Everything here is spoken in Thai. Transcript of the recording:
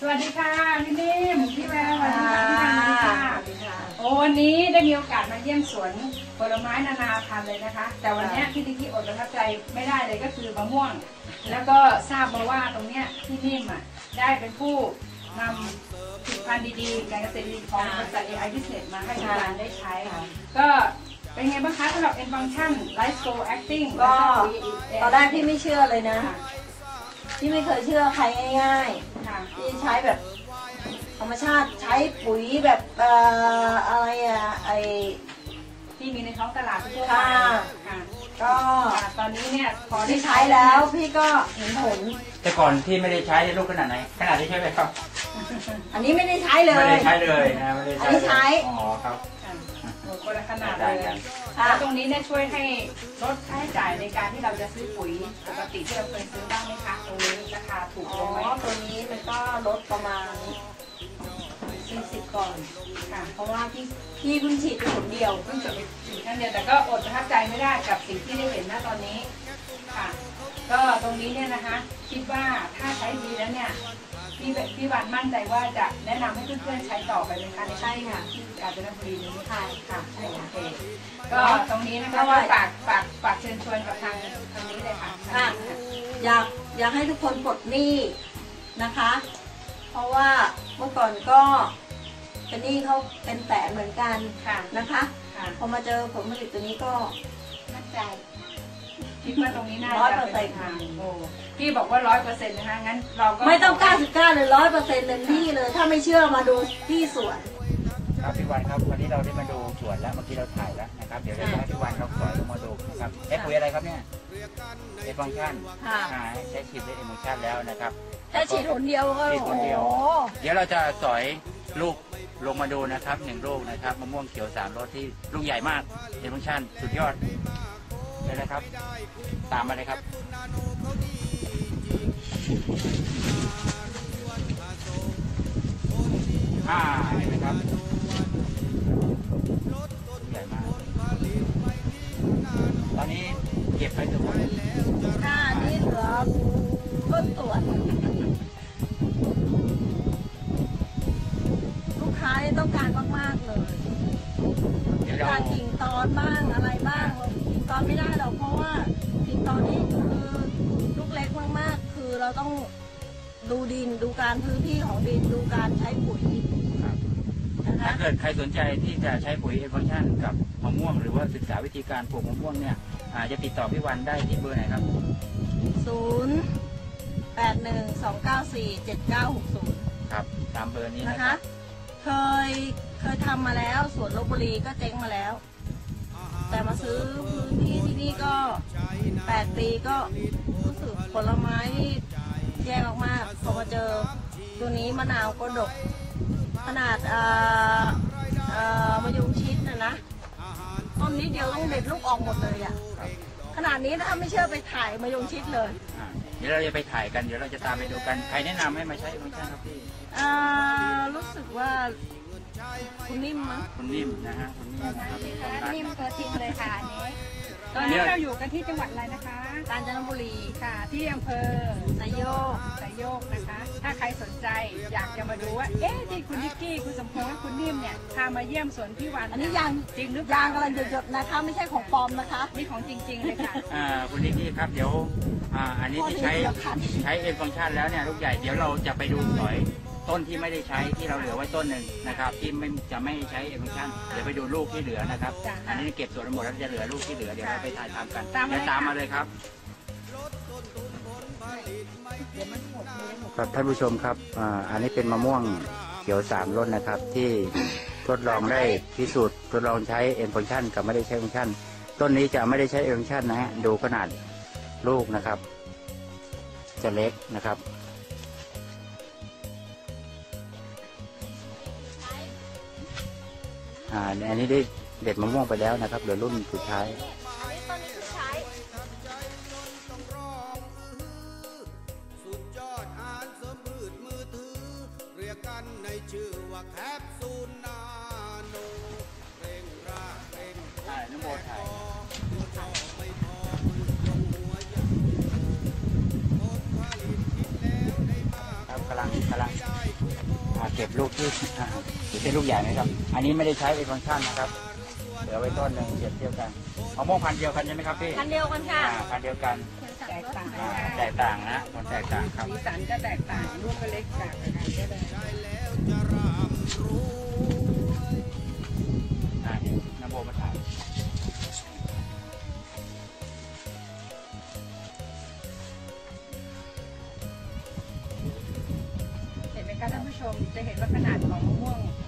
สวัสดีค่ะพี่นิ่มพี่แววสวัสดีค่ะพี่ทางสวัสดีค่ะค่ะโอ้วันนี้ได้มีโอกาสมาเยี่ยมสวนผลไม้นานาพันธุ์เลยนะคะ แต่วันเนี้ยพี่ติ๊กที่อดประทับใจไม่ได้เลยก็คือมะม่วง แล้วก็ทราบมาว่าตรงเนี้ยพี่นิ่มอะได้เป็นผู้นำผลิตภัณฑ์ดีๆการเกษตรดีๆของบริษัท AI Business มาให้ทุกท่านได้ใช้ก็เป็นไงบ้างคะสำหรับ N Function Life Go Acting ก็แล้วตอนแรกพี่ไม่เชื่อเลยนะค่ะพี่ไม่เคยเชื่อใครง่ายค่ะๆ พี่ใช้แบบธรรมชาติใช้ปุ๋ยแบบเอ่ออะไรอะไอ ที่มีในท้องตลาดทั่วไปค่ะ ค่ะก็ค่ะตอนนี้เนี่ยพอได้พี่ใช้แล้วพี่ก็เห็นผล แต่ก่อนที่ไม่ได้ใช้ในลูกขนาดไหนขนาดที่ใช้ไปครับอันนี้ไม่ได้ใช้เลไม่ย ได้ใช้เลยนะไม่ได้อันนี้ใช้อ๋อครับค่ะโอ้คนละขนาดได้เลยกันค่ะ แล้วตรงนี้เนี่ยช่วยให้ลดค่าใช้จ่ายในการที่เราจะซื้อปุ๋ยปกติที่เราเคยซื้อบ้างไหมคะตรงนี้ราคาถูกอ๋ลงไหมอตัวนี้มันก็ลดประมาณ40ก่อนค่ะ เพราะว่าพี่พี่เพิ่งฉีดไปผลเดียว เพิ่งจบไปถึงขั้นเดียวแต่ก็อดประทับใจไม่ได้กับสิ่งที่ได้เห็นณตอนนี้ค่ะ ก็ตรงนี้เนี่ยนะคะ คิดว่าถ้าใช้ดีแล้วเนี่ย พี่พี่วันมั่นใจว่าจะแนะนำให้เพื่อนๆใช้ต่อไปไหมคะในใช่ค่ะ ที่กาญจนบุรีนี้ค่ะค่ะโอเคก็ตรงนี้นะคะก็ว่าฝากฝากฝากเชิญชวนกับทางทางนี้เลยค่ะค่ะ อยากอยากให้ทุกคนปลดหนี้นะคะ เพราะว่าเมื่อก่อนก็เป็นหนี้เขาเป็นแสนเหมือนกันค่ะนะคะ ค่ะพอมาเจอผลผลิตตัวนี้ก็มั่นใจ คิดว่าตรงนี้น่าร้อยจะเปอร์เซ็เป็นต์ ทางโอ้พี่บอกว่าร้อยเปอร์เซ็นต์นะคะงั้นเราก็ไม่ต้อง 99เลยร้อยเปอร์เซ็นต์เต็มที่เลย ถ้าไม่เชื่อมาดูที่สวน ครับพี่วันครับวันนี้เราได้มาดูสวนแล้วเมื่อกี้เราถ่ายแล้วนะครับเดี๋ยวเราจะให้พี่วันเราสอยลงมาดูนะครับใช้ปุ๋ยอะไรครับเนี่ยเอฟังชันค่ะใช้ฉีดด้วยเอมูชันแล้วนะครับแค่ฉีดหนเดียวก็ฉีดหนเดียว โอ้โหเดี๋ยวเราจะสอยลูกลงมาดูนะครับหนึ่งลูกนะครับมะม่วงเขียวสามรสที่ลูกใหญ่มากเอฟังชันสุดยอดเลยนะ ครับ ตามมาเลยครับอ่าเห็นไหมครับใหญ่มากตอนนี้เก็บไปทั้งหมดค่ะนี่เหลือต้นสวนลูกค้านี่ต้องการมากๆเลย เดี๋ยวต้อเรางการกิ่งตอนบ้างอะไรบ้างเรากิ่งตอนไม่ได้หรอก เราต้องดูดินดูการพื้นที่ของดินดูการใช้ปุ๋ยครับนะคะถ้าเกิดใครสนใจที่จะใช้ปุ๋ยเอฟฟังชันกับมะม่วง หรือว่าศึกษาวิธีการปลูกมะม่วงเนี่ยอาจะติดต่อพี่วันได้ที่เบอร์ไหนครับ ศูนย์แปดหนึ่งสองเก้าสี่เจ็ดเก้าหกศูนย์ครับ ตามเบอร์นี้นะนะครัคะ บเคยเคยทำมาแล้วสวนลบบุรีก็เจ๊งมาแล้ว แต่มาซื้อพื้นที่ที่นี่ก็แปดปีก็รู้สึกผลไม้ ตัวนี้มะนาวก็ดก ขนาดเอ่อเอ่อมะยงชิดนะนะต้นนี้เดียวต้องเด็ดลูกออกหมดเลยอะขนาดนี้ถ้าไม่เชื่อไปถ่ายมะยงชิดเลยอ่าเดี๋ยวเราจะไปถ่ายกันเดี๋ยวเราจะตามไปดูกันใครแนะนำให้มาใช้เอฟฟังชันครับพี่ เอ่อรู้สึกว่า คุณนิ่มมั้งคุณนิ่มนะฮะคุณนิ่มนะครับของร้านนิ่มตัวจริงเลยค่ะอันนี้ตอนนี้เราอยู่กันที่จังหวัดอะไรนะคะ กาญจนบุรีค่ะ ที่อำเภอสายโยกสายโยกนะคะ ถ้าใครสนใจอยากจะมาดูว่าเอ๊ะที่คุณนิกกี้คุณสมพงษ์และคุณนิ่มเนี่ยพามาเยี่ยมสวนพี่วันอันนี้ยางจริงหรือเปล่ายางกำลังหยดๆนะคะ ไม่ใช่ของปลอมนะคะ นี่ของจริง ๆ เลยค่ะ อ่าคุณนิกกี้ครับเดี๋ยวอ่าอันนี้ที่ใช้ใช้เอฟฟังชันแล้วเนี่ยลูกใหญ่เดี๋ยวเราจะไปดูสอย ต้นที่ไม่ได้ใช้ที่เราเหลือไว้ต้นหนึ่งนะครับ ที่ไม่จะไม่ใช้เอฟฟังชันเดี๋ยวไปดูลูกที่เหลือนะครับจ้ะอันนี้เก็บส่วนหมดแล้วจะเหลือลูกที่เหลือเดี๋ยวเราไปถ่ายทำกันตามมาเดี๋ยวตามเลยค่ะมาเลยครับครับท่านผู้ชมครับอ่าอันนี้เป็นมะม่วงเขียวสามรสนะครับ ที่ทดลองได้พิสูจน์ทดลองใช้เอ็นฟังชันกับไม่ได้ใช้ฟังชันต้นนี้จะไม่ได้ใช้เอ็นฟังชันนะฮะดูขนาดลูกนะครับ จะเล็กนะครับ อ่าอันนี้ได้เด็ดมะม่วงไปแล้วนะครับเหลือรุ่นสุดท้ายชื่อว่าแคปซูลนาโนเร่งราเร่งถ่ายน้ำมถ่ายตัวจอไม่พอมือตรงหัวใหญ่ผลผลิตคิดแล้วได้มากครับกำลังกำลัง อ่าเก็บลูกที่อ่าเก็บเป็นลูกใหญ่นะครับ อันนี้ไม่ได้ใช้เอฟังชันนะครับเหลือไว้ต้นหนึ่งเก็บเทียบกันมะม่วงพันธุ์เดียวกันใช่ไหมครับพี่พันเดียวกันค่ะอ่าพันธุ์เดียวกันแตกต่างอ่ากันแตกต่างนะคนแตกต่างครับ สีสันก็แตกต่างลูกก็เล็กต่างกันก็เล 那องมะ